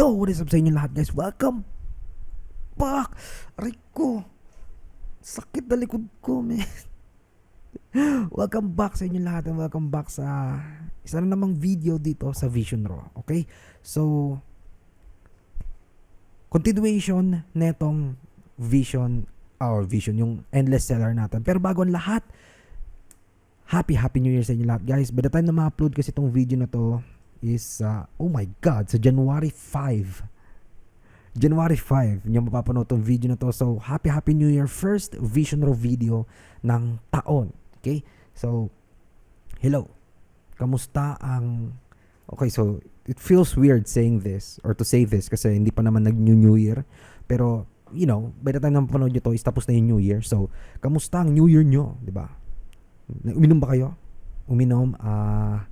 Hello, what is up sa inyo lahat guys? Welcome back! Aray ko! Sakit na likod ko, man. welcome back sa inyo lahat and welcome back sa isa na namang video dito sa Vision Raw. Okay? So, continuation netong Vision or Vision, yung endless seller natin. Pero bago ang lahat, happy, happy New Year sa inyo lahat guys. By the time na ma-upload kasi itong video na to, is, uh, oh my God, sa January 5. January 5, nyo mapapanood tong video na to. So, happy, happy New Year. First Vision Raw video ng taon. Okay? So, hello. Kamusta ang... Okay, so, it feels weird saying this or to say this kasi hindi pa naman nag-New New Year. Pero, you know, by the time na mapanood nyo to is tapos na yung New Year. So, kamusta ang New Year nyo? ba? Uminom ba kayo? Uminom, ah...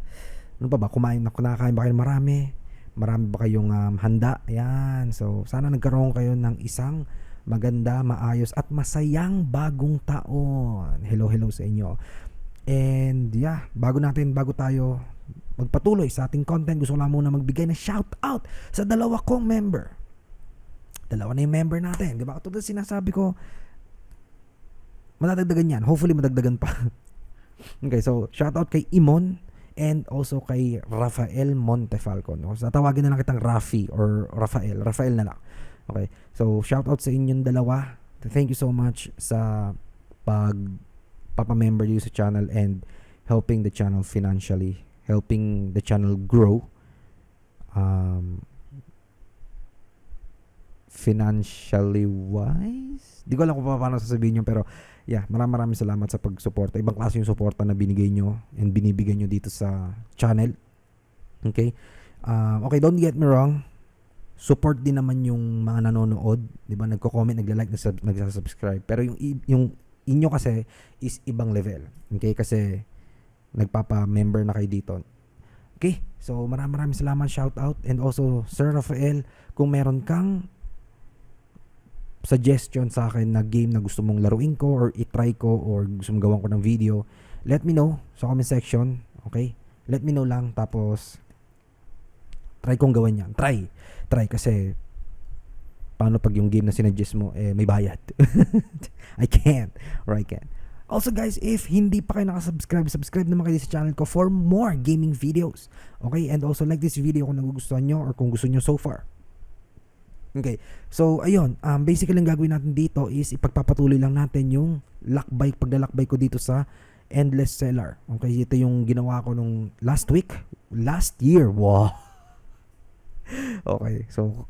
ano pa ba, kumain na, nakakain ba kayo marami? Marami ba kayong um, handa? Ayan. So, sana nagkaroon kayo ng isang maganda, maayos, at masayang bagong taon. Hello, hello sa inyo. And yeah, bago natin, bago tayo magpatuloy sa ating content, gusto ko lang muna magbigay ng shout out sa dalawa kong member. Dalawa na yung member natin. Di ba? Katulad sinasabi ko, madadagdagan yan. Hopefully, madagdagan pa. okay, so shout out kay Imon and also kay Rafael Montefalcon. No? So, tawagin na lang kitang Rafi or Rafael. Rafael na lang. Okay. So, shout out sa inyong dalawa. Thank you so much sa pag papamember you sa channel and helping the channel financially, helping the channel grow. Um, financially wise? Di ko alam kung paano sasabihin yun pero yeah, maraming maraming salamat sa pagsuporta. Ibang klase yung suporta na binigay nyo and binibigay nyo dito sa channel. Okay? Um, okay, don't get me wrong. Support din naman yung mga nanonood. Di ba? Nagko-comment, nagla-like, nagsub- nagsasubscribe. Pero yung, yung inyo kasi is ibang level. Okay? Kasi nagpapa-member na kayo dito. Okay? So, maraming maraming salamat. Shout out. And also, Sir Rafael, kung meron kang suggestion sa akin na game na gusto mong laruin ko or itry ko or gusto mong gawan ko ng video, let me know sa comment section. Okay? Let me know lang. Tapos, try kong gawin yan. Try. Try kasi paano pag yung game na sinuggest mo eh may bayad. I can't or I can. Also guys, if hindi pa kayo nakasubscribe, subscribe naman kayo sa channel ko for more gaming videos. Okay? And also like this video kung nagugustuhan nyo or kung gusto nyo so far. Okay. So, ayun. Um, basically, ang gagawin natin dito is ipagpapatuloy lang natin yung lakbay, paglalakbay ko dito sa Endless Seller. Okay. Ito yung ginawa ko nung last week. Last year. Wow. okay. So,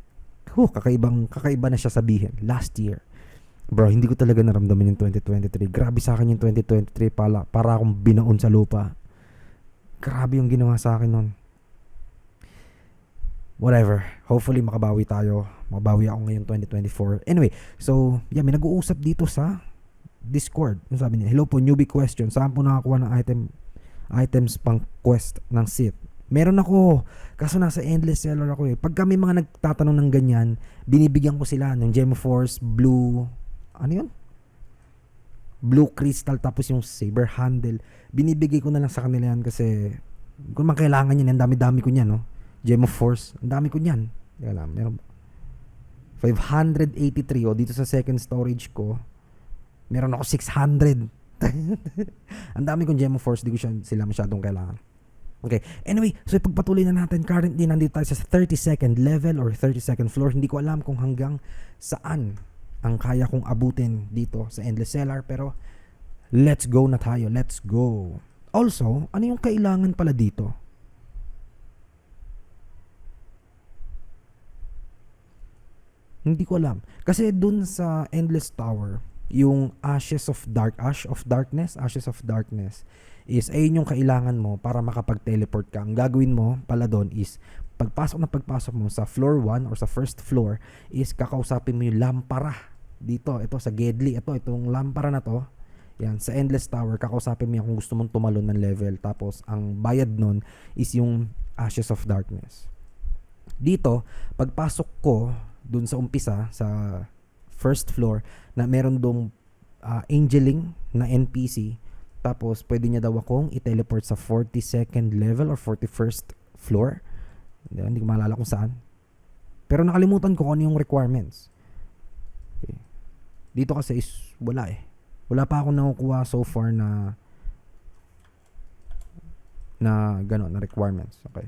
huh, kakaibang, kakaiba na siya sabihin. Last year. Bro, hindi ko talaga naramdaman yung 2023. Grabe sa akin yung 2023. Para, para akong binaon sa lupa. Grabe yung ginawa sa akin nun whatever. Hopefully makabawi tayo. Makabawi ako ngayon 2024. Anyway, so yeah, may nag-uusap dito sa Discord. Yung sabi niya, hello po, newbie question. Saan po nakakuha ng item items pang quest ng Sith? Meron ako. Kaso nasa endless seller ako eh. Pag kami mga nagtatanong ng ganyan, binibigyan ko sila ng Gem Force, Blue, ano yun? Blue Crystal tapos yung Saber Handle. Binibigay ko na lang sa kanila yan kasi kung man kailangan yan, ang dami-dami ko niyan, no? Gem of Force. Ang dami ko niyan. Teka lang, meron 583 o oh, dito sa second storage ko meron ako 600 ang dami kong Gem Force di ko siya, sila masyadong kailangan. Okay anyway so ipagpatuloy na natin currently nandito tayo sa 32nd level or 32nd floor. Hindi ko alam kung hanggang saan ang kaya kong abutin dito sa Endless Cellar pero let's go na tayo let's go. Also ano yung kailangan pala dito Hindi ko alam. Kasi dun sa Endless Tower, yung Ashes of Dark, Ash of Darkness, Ashes of Darkness, is ayun yung kailangan mo para makapag-teleport ka. Ang gagawin mo pala doon is, pagpasok na pagpasok mo sa floor 1 or sa first floor, is kakausapin mo yung lampara. Dito, ito sa Gedli, ito, itong lampara na to, yan, sa Endless Tower, kakausapin mo yan kung gusto mong tumalon ng level. Tapos, ang bayad nun is yung Ashes of Darkness. Dito, pagpasok ko, dun sa umpisa sa first floor na meron dong uh, angeling na NPC tapos pwede niya daw akong i-teleport sa 42nd level or 41st floor hindi, hindi ko maalala kung saan Pero nakalimutan ko kung ano yung requirements. Okay. Dito kasi is wala eh. Wala pa ako nakukuha so far na na gano'n, na requirements. Okay.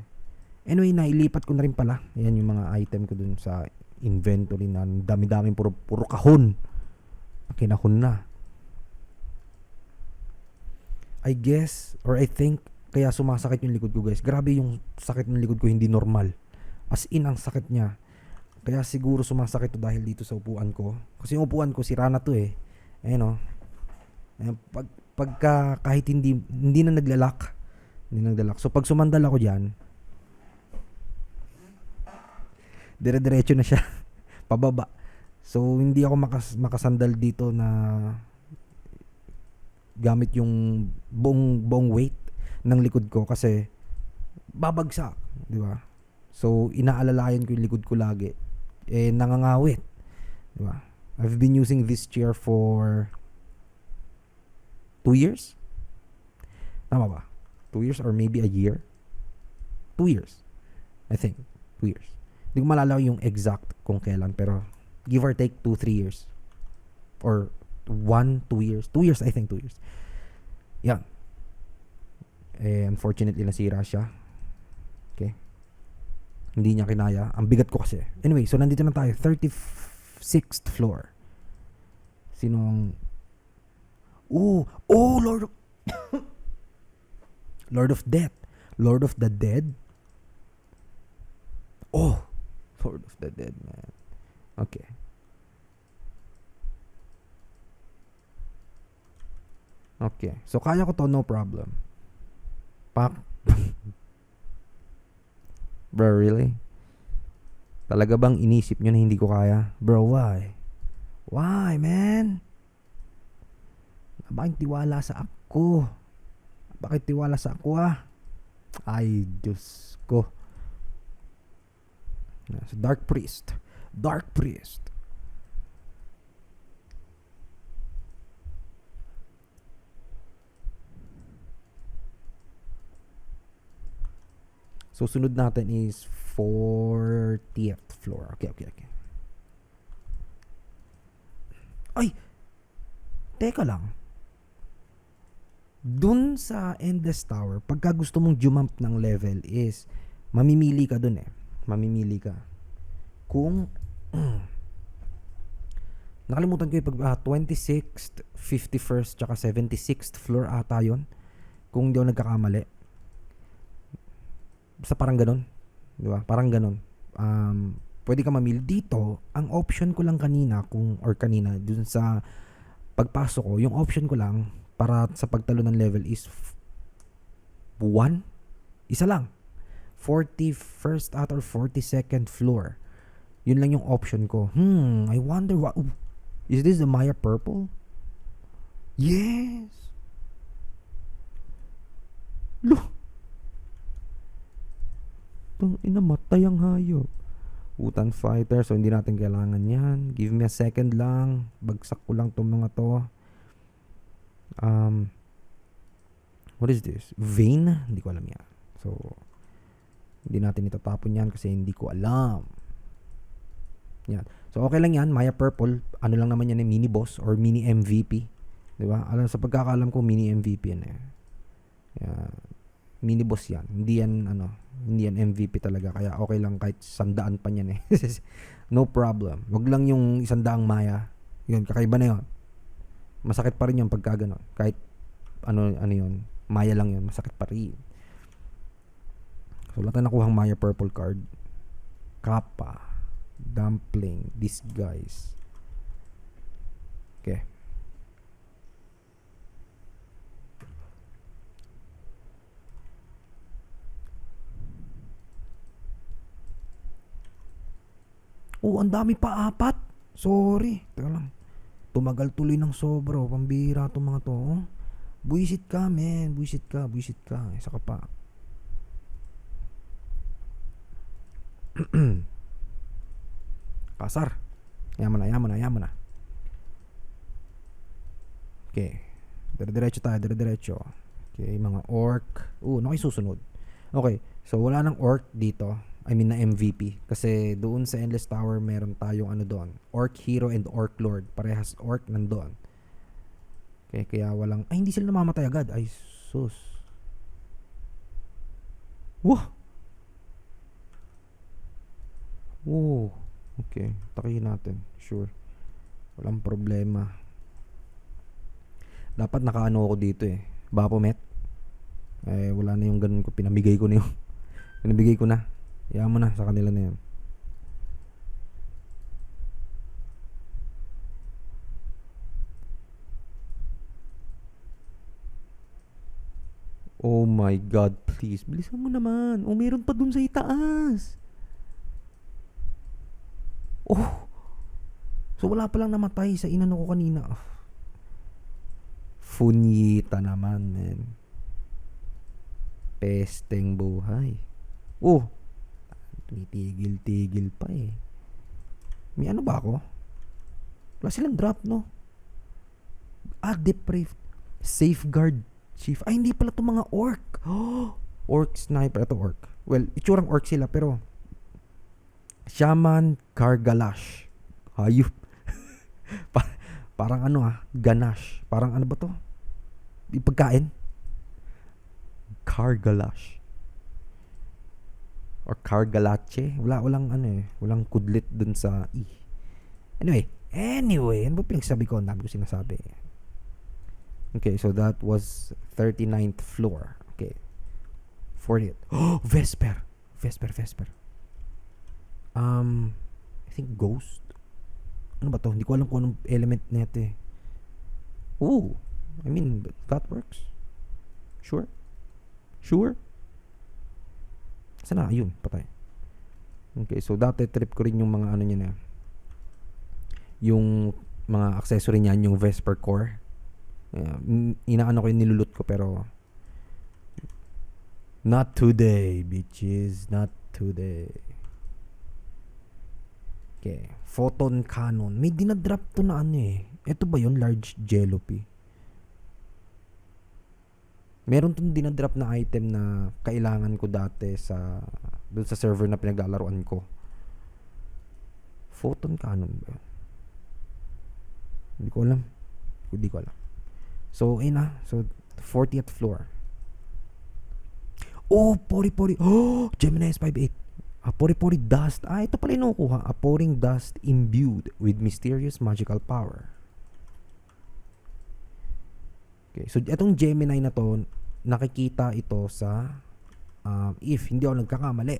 Anyway, nailipat ko na rin pala. Ayan yung mga item ko dun sa inventory na dami-daming puro, puro kahon. Kinahon na. I guess, or I think, kaya sumasakit yung likod ko guys. Grabe yung sakit ng likod ko, hindi normal. As in, ang sakit niya. Kaya siguro sumasakit to dahil dito sa upuan ko. Kasi yung upuan ko, sira na to eh. Ayan o. Ayan, pag, pagka kahit hindi, hindi na naglalak. Hindi na naglalak. So pag sumandal ako dyan, dire-diretso na siya. Pababa. So hindi ako makas, makasandal dito na gamit yung buong buong weight ng likod ko kasi babagsak, di ba? So inaalalayan ko yung likod ko lagi. Eh nangangawit. Di ba? I've been using this chair for two years. Tama ba? Two years or maybe a year? Two years. I think. Two years. Hindi ko malala yung exact kung kailan pero give or take two, three years. Or one, two years. Two years, I think two years. Yan. Eh, unfortunately, nasira siya. Okay. Hindi niya kinaya. Ang bigat ko kasi. Anyway, so nandito na tayo. 36th floor. Sino ang... Oh! Oh, Lord of... Lord of Death. Lord of the Dead. Oh! Lord of the Dead, man. Okay. Okay. So, kaya ko to, no problem. Pak. Bro, really? Talaga bang inisip nyo na hindi ko kaya? Bro, why? Why, man? Bakit tiwala sa ako? Bakit tiwala sa ako, ah? Ay, Diyos ko. So, Dark Priest. Dark Priest. So, sunod natin is 40th floor. Okay, okay, okay. Ay! Teka lang. Dun sa Endless Tower, pagka gusto mong jump ng level is, mamimili ka dun eh. Mamimili ka. Kung, nakalimutan ko yung pag, ah, 26th, 51st, tsaka 76th floor ata yun. Kung hindi ako nagkakamali sa parang ganun. Di ba? Parang ganun. Um, pwede ka mamili. Dito, ang option ko lang kanina, kung, or kanina, dun sa pagpasok ko, yung option ko lang para sa pagtalo ng level is 1. Isa lang. 41st at or 42nd floor. Yun lang yung option ko. Hmm, I wonder what... Is this the Maya Purple? Yes! Look! Tang ina, matay ang hayop. Utan fighter, so hindi natin kailangan yan. Give me a second lang. Bagsak ko lang tong mga to. Um, what is this? Vein? Hindi ko alam yan. So, hindi natin itatapon yan kasi hindi ko alam. Yan. So, okay lang yan. Maya Purple, ano lang naman yan eh, mini boss or mini MVP. Di ba? Alam, sa pagkakaalam ko, mini MVP yan eh. Yan mini boss yan. Hindi yan ano, hindi yan MVP talaga kaya okay lang kahit sandaan pa niyan eh. no problem. Wag lang yung isandaang maya. Yun, kakaiba na yun. Masakit pa rin yung pagka. Kahit ano ano yun, maya lang yun, masakit pa rin. So, lahat na nakuhang maya purple card. Kappa. Dumpling. Disguise. Okay. Oh, ang dami pa apat. Sorry. Teka lang. Tumagal tuloy ng sobra. oh. Pambihira itong mga to. Oh. Buisit ka, men. Buisit ka, buisit ka. Isa ka pa. Kasar. Yaman na, yaman na, yaman na. Okay. Dire-diretso tayo, dire-diretso. Okay, mga orc. Uh, susunod. Okay, so wala nang orc dito. I mean na MVP. Kasi doon sa Endless Tower, meron tayong ano doon. Orc Hero and Orc Lord. Parehas Orc nandoon. Okay, kaya walang... Ay, hindi sila namamatay agad. Ay, sus. Wah! Oh, okay. Takihin natin. Sure. Walang problema. Dapat nakaano ako dito eh. Baphomet. Eh, wala na yung ganun ko. Pinamigay ko na yung... Pinamigay ko na. Hayaan mo na sa kanila na yan. Oh my God, please. Bilisan mo naman. Oh, meron pa dun sa itaas. Oh. So, wala pa lang namatay sa inano ko kanina. Ah. Funyita naman, men. Pesteng buhay. Oh. Tumitigil-tigil pa eh. May ano ba ako? Wala silang drop, no? Ah, depraved. Safeguard chief. Ay, hindi pala itong mga orc. Oh, orc sniper. Ito orc. Well, itsurang orc sila, pero Shaman Kargalash. Hayop. Pa- parang ano ah, ganache. Parang ano ba to? Di pagkain? Kargalash. Or Kargalache. Wala, walang ano eh. Walang kudlit dun sa i. Anyway, anyway, ano ba pinagsabi ko? Ang dami ko sinasabi. Okay, so that was 39th floor. Okay. 40th. Oh, Vesper. Vesper, Vesper. Um, I think ghost. Ano ba to? Hindi ko alam kung anong element neto eh. Ooh. I mean, that works. Sure. Sure. Sana, ayun, patay. Okay, so dati trip ko rin yung mga ano niya na. Yung mga accessory niyan, yung Vesper Core. Yeah, mm, inaano ko yung nilulot ko pero not today, bitches. Not today. Okay. Photon cannon. May dinadrop to na ano eh. Ito ba yun? Large Jelopy. Meron tong dinadrop na item na kailangan ko dati sa doon sa server na pinaglalaroan ko. Photon cannon ba? Hindi ko alam. Hindi ko alam. So, ayun na. So, 40th floor. Oh, pori pori. Oh, Gemini S58. A pori pori dust. Ah, ito pala yung nakukuha. A pouring dust imbued with mysterious magical power. Okay, so itong Gemini na to, nakikita ito sa um, if hindi ako nagkakamali,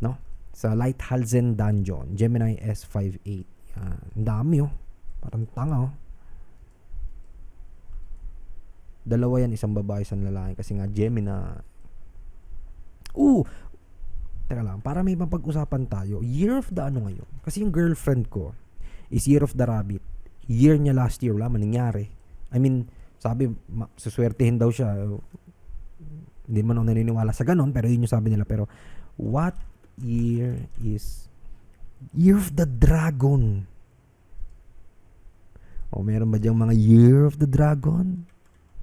no? Sa Lighthalzen Dungeon, Gemini S58. Yan. Ang dami oh. Parang tanga oh. Dalawa yan, isang babae, isang lalaki. Kasi nga, Gemini. Ooh! Teka lang, para may mapag-usapan tayo. Year of the ano ngayon? Kasi yung girlfriend ko is Year of the Rabbit. Year niya last year, wala man nangyari. I mean, sabi, ma- suswertehin daw siya. Hindi man ako naniniwala sa ganon, pero yun yung sabi nila. Pero, what year is Year of the Dragon? O meron ba diyang mga Year of the Dragon?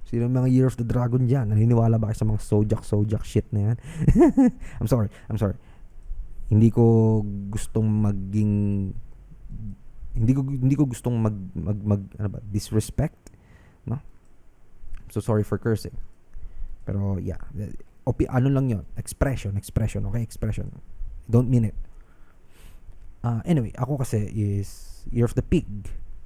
Sino yung mga Year of the Dragon dyan? Naniniwala ba kayo sa mga Sojak Sojak shit na yan? I'm sorry, I'm sorry. Hindi ko gustong maging hindi ko hindi ko gustong mag mag, mag ano ba, disrespect, no? I'm so sorry for cursing. Pero yeah, opi ano lang 'yon, expression, expression, okay, expression. Don't mean it. Uh, anyway, ako kasi is Year of the Pig.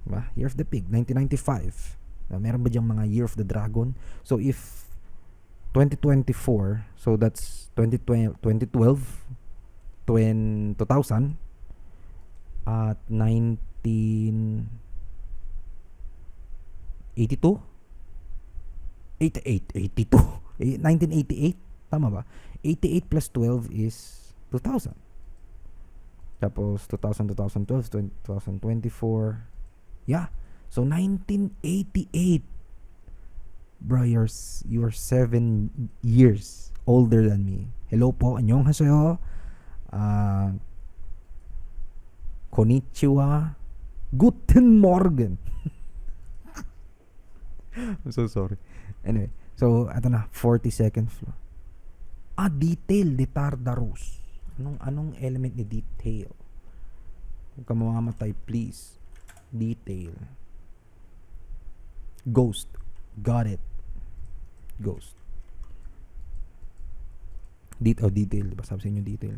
Diba? Year of the Pig, 1995. Uh, meron ba diyang mga Year of the Dragon? So if 2024, so that's 2012, 2012 2000 at 1982 88 82 Eh, 1988 tama ba? 88 plus 12 is 2000 tapos 2000 2012 2024 yeah so 1988 bro you're you're 7 years older than me. Hello po annyeonghaseyo uh, konnichiwa. Guten morgen. I'm so sorry. Anyway so ito na 42nd floor. Ah detail de Tardarus Anong, anong element ni detail? Huwag ka mamamatay, please. Detail. Ghost. Got it. Ghost. Det oh, detail. Diba sabi sa inyo detail?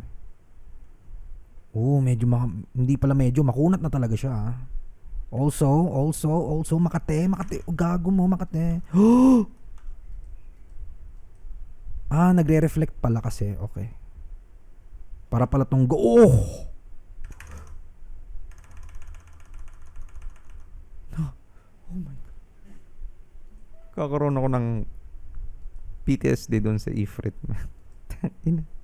Oh, medyo maka, hindi pala medyo, makunat na talaga siya. ah. Also, also, also, Makate, Makate. Oh, gago mo, Makate. ah, nagre-reflect pala kasi. Okay. Para pala tong go. Oh my God. Kakaroon ako ng PTSD doon sa Ifrit.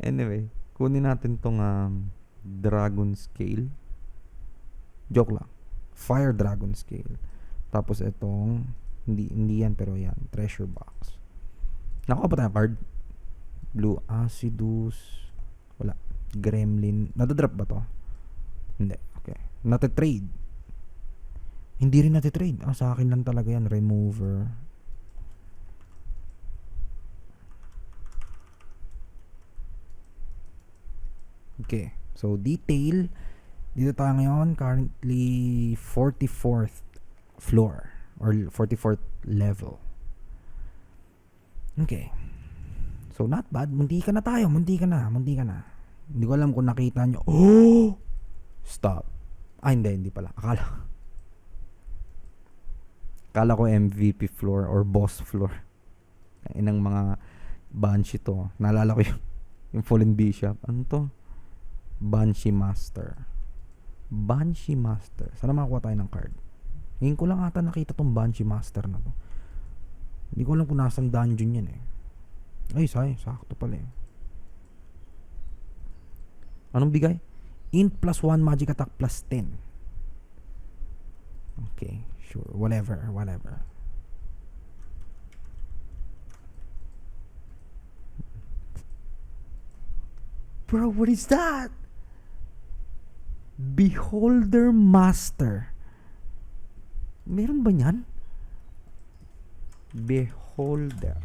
Anyway, kunin natin tong um, Dragon Scale. Joke lang. Fire Dragon Scale. Tapos itong hindi hindi yan pero yan, treasure box. Nakuha ba tayo card? Blue Acidus. Wala. Gremlin. Nadadrop ba to? Hindi. Okay. Natitrade. Hindi rin natitrade. Ah, sa akin lang talaga yan. Remover. Okay. So, detail. Dito tayo ngayon. Currently, 44th floor. Or 44th level. Okay. So, not bad. Munti ka na tayo. Munti ka na. Munti ka na. Hindi ko alam kung nakita nyo. Oh! Stop. Ah, hindi. Hindi pala. Akala. Akala ko MVP floor or boss floor. Inang mga banshee to. Naalala ko yung, yung Fallen Bishop. Ano to? Banshee Master. Banshee Master. Sana makakuha tayo ng card. Ngayon ko lang ata nakita tong Banshee Master na to. Hindi ko alam kung nasang dungeon yan eh. Ay, say, sakto pala eh. Anong bigay? Int plus 1 magic attack plus 10. Okay, sure. Whatever, whatever. Bro, what is that? Beholder Master. Meron ba niyan? Beholder.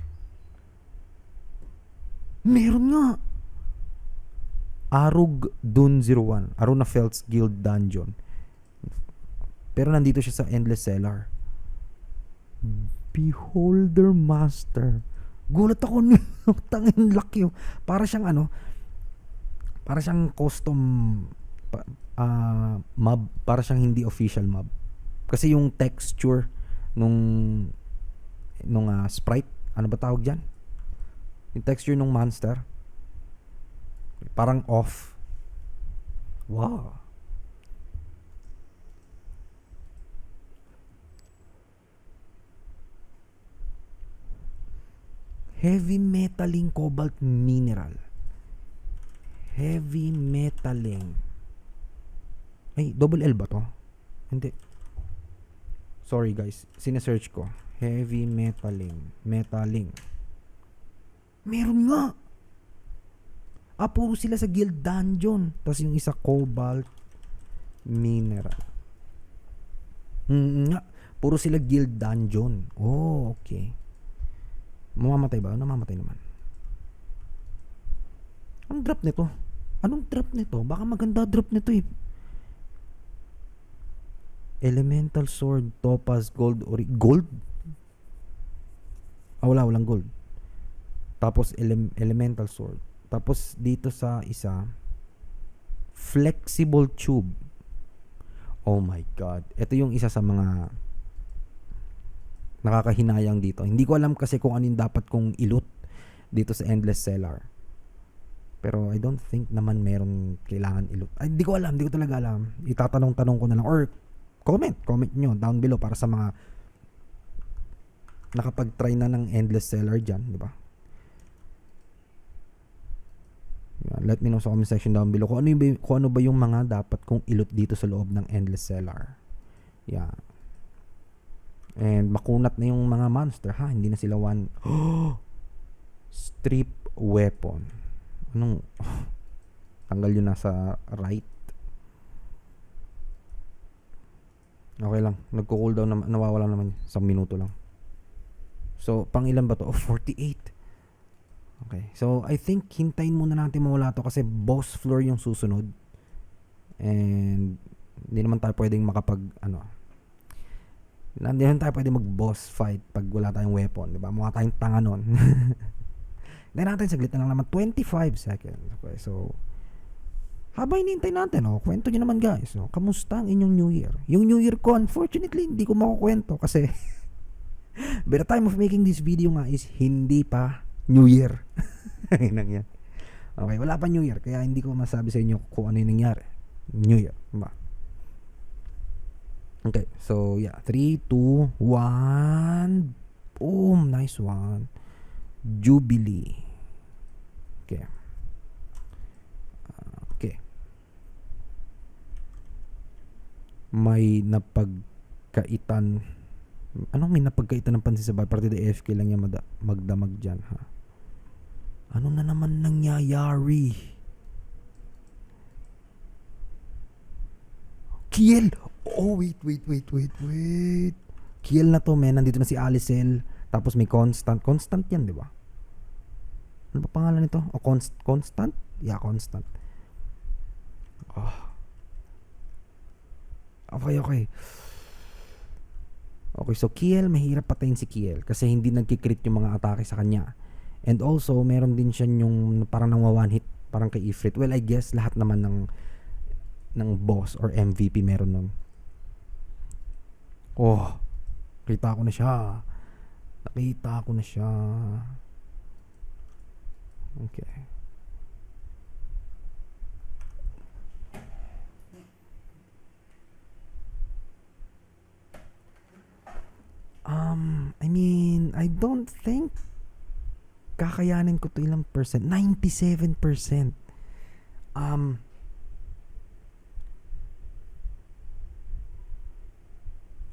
Meron nga. Arug Dun 01. Aruna Felt's Guild Dungeon. Pero nandito siya sa Endless Cellar. Beholder Master. Gulat ako ni tangin laki. oh. Para siyang ano, para siyang custom ah, mob, para siyang hindi official mob. Kasi yung texture nung nung ah, sprite, ano ba tawag diyan? Yung texture nung monster parang off. Wow. Heavy metaling cobalt mineral. Heavy metaling. Ay, double L ba to? Hindi. Sorry guys, sinesearch ko. Heavy metaling. Metaling. Meron nga. Ah, puro sila sa guild dungeon. Tapos yung isa cobalt mineral. Mm, nga. Puro sila guild dungeon. Oh, okay. Mamamatay ba? Namamatay naman. Anong drop nito? Anong drop nito? Baka maganda drop nito eh. Elemental sword, topaz, gold, ori gold? Ah, wala, walang gold. Tapos ele- elemental sword. Tapos dito sa isa flexible tube. Oh my god. Ito yung isa sa mga nakakahinayang dito. Hindi ko alam kasi kung ano yung dapat kong ilot dito sa Endless Cellar. Pero I don't think naman meron kailangan ilot. Ay, hindi ko alam. Hindi ko talaga alam. Itatanong-tanong ko na lang. Or comment. Comment nyo down below para sa mga nakapag-try na ng Endless Cellar dyan. Di ba? Let me know sa comment section down below kung ano, yung, kung ano ba yung mga dapat kong ilot dito sa loob ng Endless Cellar. Yan. And makunat na yung mga monster ha. Hindi na sila one. Strip weapon. Anong tanggal yun nasa right. Okay lang. Nagko-cooldown na nawawala naman isang minuto lang. So, pang ilan ba to? Oh, 48. Okay. So, I think hintayin muna natin mawala to kasi boss floor yung susunod. And hindi naman tayo pwedeng makapag ano. Hindi naman tayo pwedeng mag-boss fight pag wala tayong weapon, 'di ba? Mukha tayong tanga nun. Hindi natin saglit na lang naman 25 seconds. Okay, so habang hinihintay natin, oh, kwento nyo naman guys. Oh, kamusta ang inyong New Year? Yung New Year ko, unfortunately, hindi ko makukwento kasi by the time of making this video nga is hindi pa New Year. Ayun yan. Okay, wala pa New Year, kaya hindi ko masabi sa inyo kung ano yung nangyari. New Year. Diba? Okay, so yeah. 3, 2, 1. Boom! Nice one. Jubilee. Okay. Ah, okay. May napagkaitan. Anong may napagkaitan ng pansin sa bahay? Partida AFK lang mada- magdamag dyan, ha? Ano na naman nangyayari? Kiel! Oh, wait, wait, wait, wait, wait. Kiel na to, men. Nandito na si Alicel. Tapos may Constant. Constant yan, di ba? Ano ba pangalan nito? O const, Constant? Yeah, Constant. Oh. Okay, okay. Okay, so Kiel, mahirap patayin si Kiel kasi hindi nagkikrit yung mga atake sa kanya. And also, meron din siya yung parang nang one hit, parang kay Ifrit. Well, I guess lahat naman ng ng boss or MVP meron nun. Oh, kita ko na siya. Nakita ko na siya. Okay. Um, I mean, I don't think kakayanin ko to ilang percent. 97%. Um,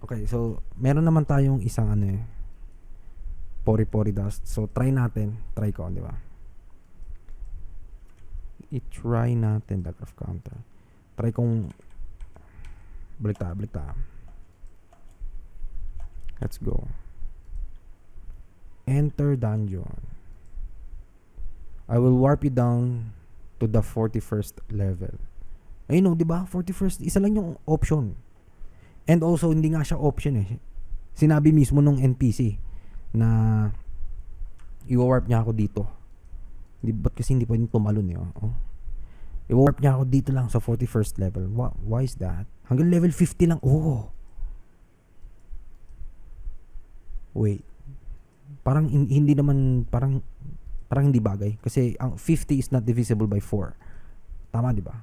Okay, so meron naman tayong isang ano eh, pori-pori dust. So try natin, try ko, di ba? I-try natin the graph counter. Try kong balik ta, balik ta. Let's go. Enter dungeon. I will warp you down to the 41st level. Ayun o, di ba? 41st, isa lang yung option. And also, hindi nga siya option eh. Sinabi mismo nung NPC na i-warp niya ako dito. Di, ba't kasi hindi pwedeng tumalon eh. Oh. I-warp niya ako dito lang sa 41st level. Why, why is that? Hanggang level 50 lang. Oh. Wait. Parang hin- hindi naman, parang, parang hindi bagay. Kasi ang 50 is not divisible by 4. Tama, di ba?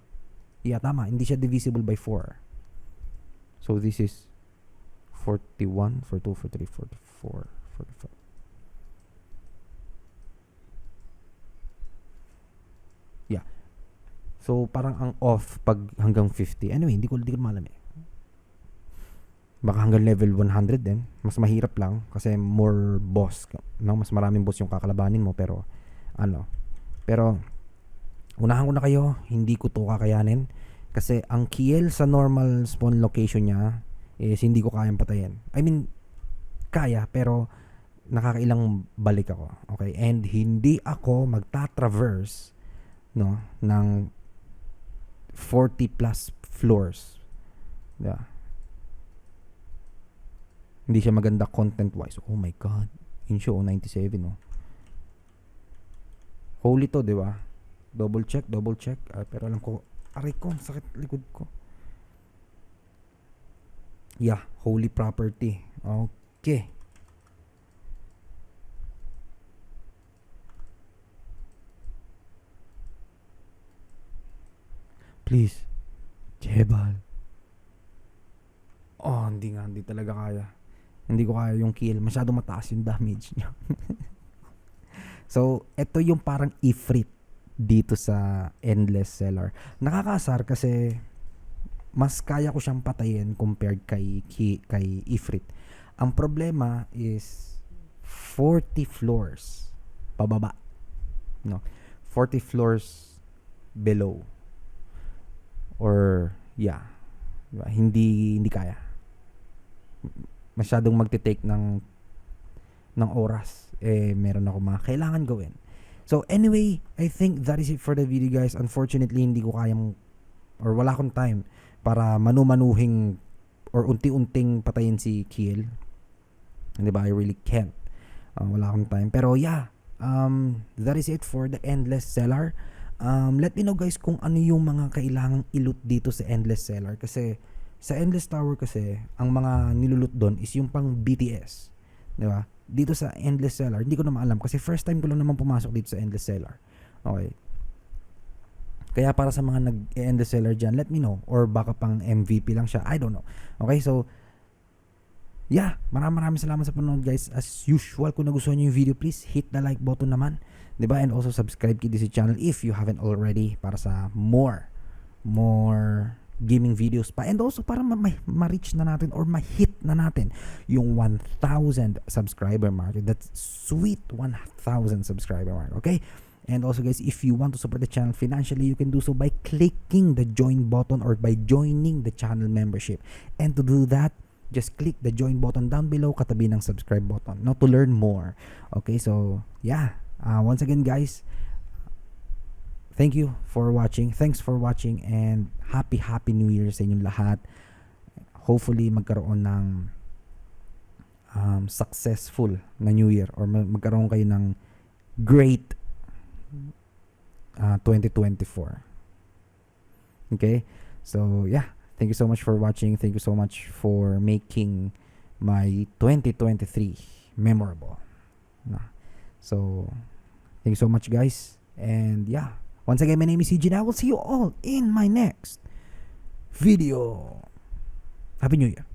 Yeah, tama. Hindi siya divisible by 4. So this is 41, 42, 43, 44, 45. Yeah. So parang ang off pag hanggang 50. Anyway, hindi ko hindi ko malam eh. Baka hanggang level 100 din. Mas mahirap lang kasi more boss. No? Mas maraming boss yung kakalabanin mo pero ano. Pero unahan ko na kayo, hindi ko to kakayanin kasi ang Kiel sa normal spawn location niya is hindi ko kayang patayin. I mean, kaya pero nakakailang balik ako. Okay? And hindi ako magta-traverse no ng 40 plus floors. Yeah. Hindi siya maganda content wise. Oh my god. Insho 97 no. Holy to, 'di ba? Double check, double check. Ah, pero alam ko aray ko, sakit likod ko. Yeah, holy property. Okay. Please. Jebal. Oh, hindi nga, hindi talaga kaya. Hindi ko kaya yung kill. Masyado mataas yung damage niya. so, ito yung parang ifrit dito sa endless seller. Nakakasar kasi mas kaya ko siyang patayin compared kay kay, kay Ifrit. Ang problema is 40 floors pababa. No. 40 floors below. Or yeah. Hindi hindi kaya. Masyadong magte-take ng ng oras. Eh meron ako mga kailangan gawin. So anyway, I think that is it for the video guys. Unfortunately, hindi ko kayang or wala akong time para manumanuhing or unti-unting patayin si Kiel. Hindi ba? I really can't. Uh, wala akong time. Pero yeah, um, that is it for the Endless Cellar. Um, let me know guys kung ano yung mga kailangang ilut dito sa Endless Cellar. Kasi sa Endless Tower kasi, ang mga nilulut doon is yung pang BTS. Di ba? Dito sa Endless Cellar, hindi ko naman alam kasi first time ko lang naman pumasok dito sa Endless Cellar. Okay. Kaya para sa mga nag-endless seller dyan, let me know. Or baka pang MVP lang siya. I don't know. Okay, so, yeah. Maraming maraming salamat sa panonood guys. As usual, kung nagustuhan nyo yung video, please hit the like button naman. ba And also subscribe kay DC channel if you haven't already para sa more, more gaming videos pa. And also para ma- ma- ma-reach na natin or ma-hit na natin yung 1,000 subscriber mark. That's sweet 1,000 subscriber mark. Okay? And also guys, if you want to support the channel financially, you can do so by clicking the join button or by joining the channel membership. And to do that, just click the join button down below katabi ng subscribe button. Now to learn more. Okay, so yeah. Uh, once again guys, thank you for watching. Thanks for watching and happy happy new year sa inyong lahat. Hopefully magkaroon ng um, successful na new year or mag- magkaroon kayo ng great uh, 2024. Okay? So, yeah. Thank you so much for watching. Thank you so much for making my 2023 memorable. So, thank you so much, guys. And yeah, once again, my name is and I will see you all in my next video. Happy New Year.